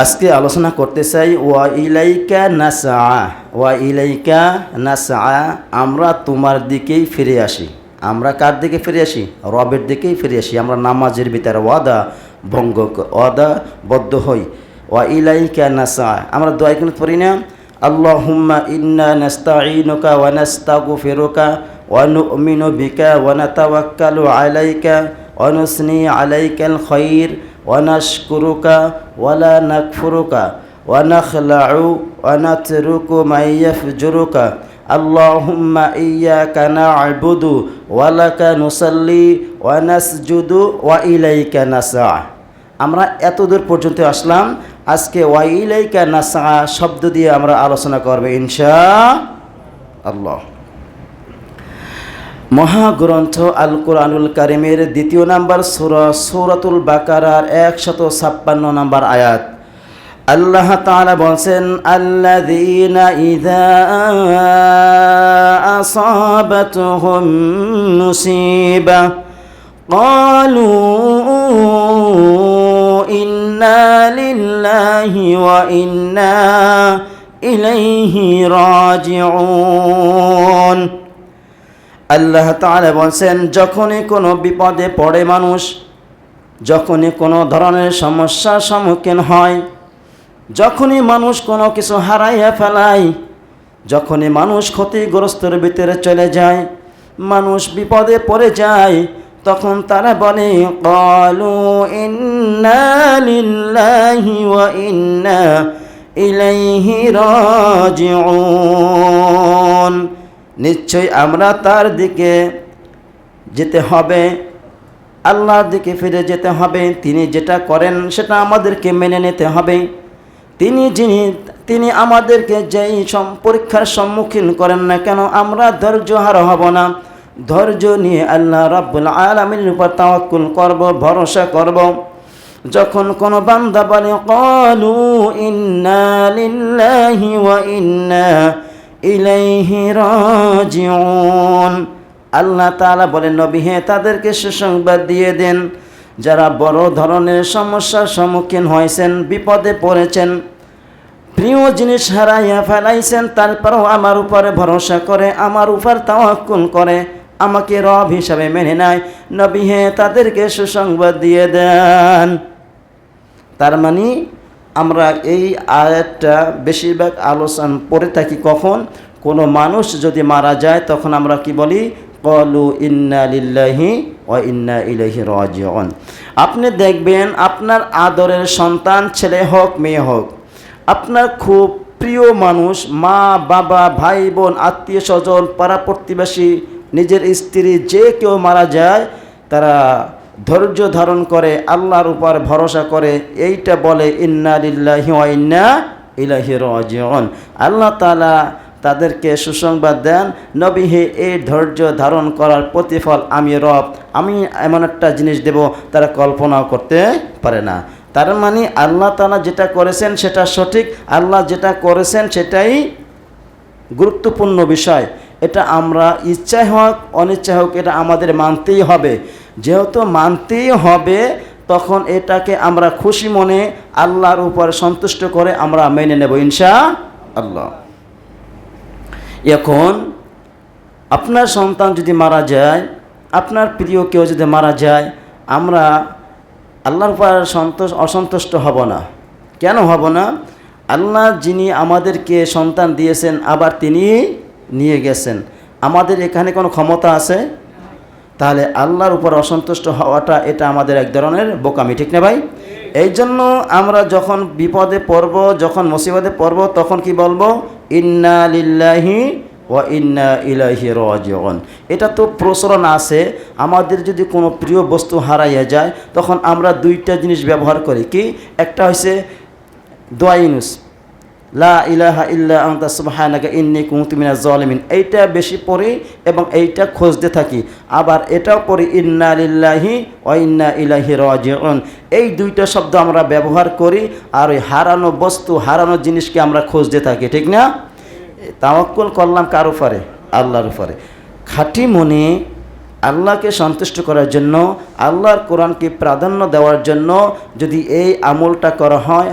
আজকে আলোচনা করতে চাই, ওয়া ইলাইকা নাসা ওয়া ইলাইকা নাসা আমরা তোমার দিকেই ফিরে আসি আমরা কার দিকে ফিরে আসি? রবের দিকেই ফিরে আসি আমরা নামাজের ভিতরে ওয়াদা, ভঙ্গ, ওয়াদা বদ্ধ হই ওয়া ইলাইকা নাসা আমরা দোয়া কিন্তু পড়ি না আল্লাহুম্মা ইন্না নাস্তাঈনুকা ওয়া নাস্তাগফিরুকা ওয়া নু'মিনু বিকা ওয়া নাতাওয়াক্কালু আলাইকা ওয়া নুসনি আলাইকাল খাইর ونشكرك ولا نكفرك ونخلع ونترك من يفجرك اللهم إياك نعبد ولك نصلي ونسجد وإليك نسعى আমরা এত দূর পর্যন্ত আসলাম আজকে ওয়াইলাইকা নাসা শব্দ দিয়ে আমরা আলোচনা করব ইনশা আল্লাহ মহাগ্রন্থ আল কোরআনুল কারিমের দ্বিতীয় নাম্বার সুরা, সৌরাতুল বাকারার একশত ছাপ্পান্ন নাম্বার আয়াত। আল্লাহ তাআলা বলছেন, আল্লাযীনা ইযা আসাবাতহুম মুসিবা ক্বালু ইন্না লিল্লাহি ওয়া ইন্না ইলাইহি রাজিউন। আল্লাহ তাআলা বলছেন, যখনই কোনো বিপদে পড়ে মানুষ, যখনই কোনো ধরনের সমস্যার সম্মুখীন হয়, যখনই মানুষ কোনো কিছু হারাইয়া ফেলায়, যখনই মানুষ ক্ষতিগ্রস্তর ভিতরে চলে যায়, মানুষ বিপদে পড়ে যায়, তখন তারা বলে, কলু ইন্না লিল্লাহি ওয়া ইন্না ইলাইহি রাজিউন। নিশ্চয় আমরা তার দিকে যেতে হবে, আল্লাহর দিকে ফিরে যেতে হবে, তিনি যেটা করেন সেটা আমাদেরকে মেনে নিতে হবে। তিনি যিনি, তিনি আমাদেরকে যেই পরীক্ষার সম্মুখীন করেন না কেন, আমরা ধৈর্য হার হব না। ধৈর্য নিয়ে আল্লাহ রাব্বুল আলামিনের উপর তাওয়াক্কুল করব, ভরসা করব। যখন কোনো বান্দা বলে, কলু ইন্না লিল্লাহি ওয়া ইন্না ইলাইহি রাজিউন। আল্লাহ তাআলা বলেন, নবী, হে তাদেরকে সুসংবাদ দিয়ে দেন, যারা বড় ধরনের সমস্যার সম্মুখীন হয়েছেন, বিপদে পড়েছেন, প্রিয় জিনিস হারাইয়া ফেলাইছেন, তারপরও আমার উপরে ভরসা করে, আমার উপর তাওয়াক্কুল করে, আমাকে রব হিসাবে মেনে নেয়। নবী, হে তাদেরকে সুসংবাদ দিয়ে দেন। তার মানে আমরা এই আয়াতটা বেশিরভাগ আলোচনা পড়ে থাকি কখন? কোনো মানুষ যদি মারা যায়, তখন আমরা কি বলি? কলু ইন্না লিল্লাহি ও ইন্না ইলাইহি রাজিউন। আপনি দেখবেন আপনার আদরের সন্তান ছেলে হোক, মেয়ে হোক, আপনার খুব প্রিয় মানুষ, মা, বাবা, ভাই, বোন, আত্মীয় স্বজন, পাড়া প্রতিবেশী, নিজের স্ত্রী, যে কেউ মারা যায়, তারা ধৈর্য ধারণ করে, আল্লাহর উপর ভরসা করে, এইটা বলে, ইন্না লিল্লাহি ইন্না ইলাইহি রাজিউন। আল্লাহ তাআলা তাদেরকে সুসংবাদ দেন, নবী হে, এই ধৈর্য ধারণ করার প্রতিফল আমি রব, আমি এমন একটা জিনিস দেব, তারা কল্পনাও করতে পারে না। তার মানে আল্লাহ তাআলা যেটা করেছেন সেটা সঠিক, আল্লাহ যেটা করেছেন সেটাই গুরুত্বপূর্ণ বিষয়। এটা আমরা ইচ্ছায় হোক, অনিচ্ছায় হোক, এটা আমাদের মানতেই হবে। যেহেতু মানতেই হবে, তখন এটাকে আমরা খুশি মনে আল্লাহর উপর সন্তুষ্ট করে আমরা মেনে নেব ইনশা আল্লাহ এখন, আপনার সন্তান যদি মারা যায়, আপনার প্রিয় কেউ যদি মারা যায়, আমরা আল্লাহর উপর সন্তোষ, অসন্তুষ্ট হব না। কেন হব না? আল্লাহ যিনি আমাদেরকে সন্তান দিয়েছেন, আবার তিনি নিয়ে গেছেন। আমাদের এখানে কোনো ক্ষমতা আছে? তাহলে আল্লাহর উপর অসন্তুষ্ট হওয়াটা এটা আমাদের এক ধরনের বোকামি, ঠিক না ভাই? এই জন্য আমরা যখন বিপদে পড়ব, যখন মুসিবতে পড়ব, তখন কি বলব? ইন্না লিল্লাহি ওয়া ইন্না ইলাহি রাজিউন। এটা তো প্রচলন আছে। আমাদের যদি কোনো প্রিয় বস্তু হারাইয়া যায়, তখন আমরা দুইটা জিনিস ব্যবহার করি। কি? একটা হচ্ছে দোয়াইনুস লা ইলাহা ইল্লা আনতা সুবহানাকা ইন্নী কুনতু মিনাজ জালিমিন। এইটা বেশি পড়ি এবং এইটা খুঁজতে থাকি। আবার এটাও পড়ি, ইন্না লিল্লাহি ওয়া ইন্না ইলাইহি রাজিউন। এই দুইটা শব্দ আমরা ব্যবহার করি আর ওই হারানো বস্তু, হারানো জিনিসকে আমরা খুঁজতে থাকি, ঠিক না? তাওয়াক্কুল করলাম কার উপরে? আল্লাহর উপরে। খাঁটি মনে আল্লাহকে সন্তুষ্ট করার জন্য, আল্লাহর কোরআনকে প্রাধান্য দেওয়ার জন্য যদি এই আমলটা করা হয়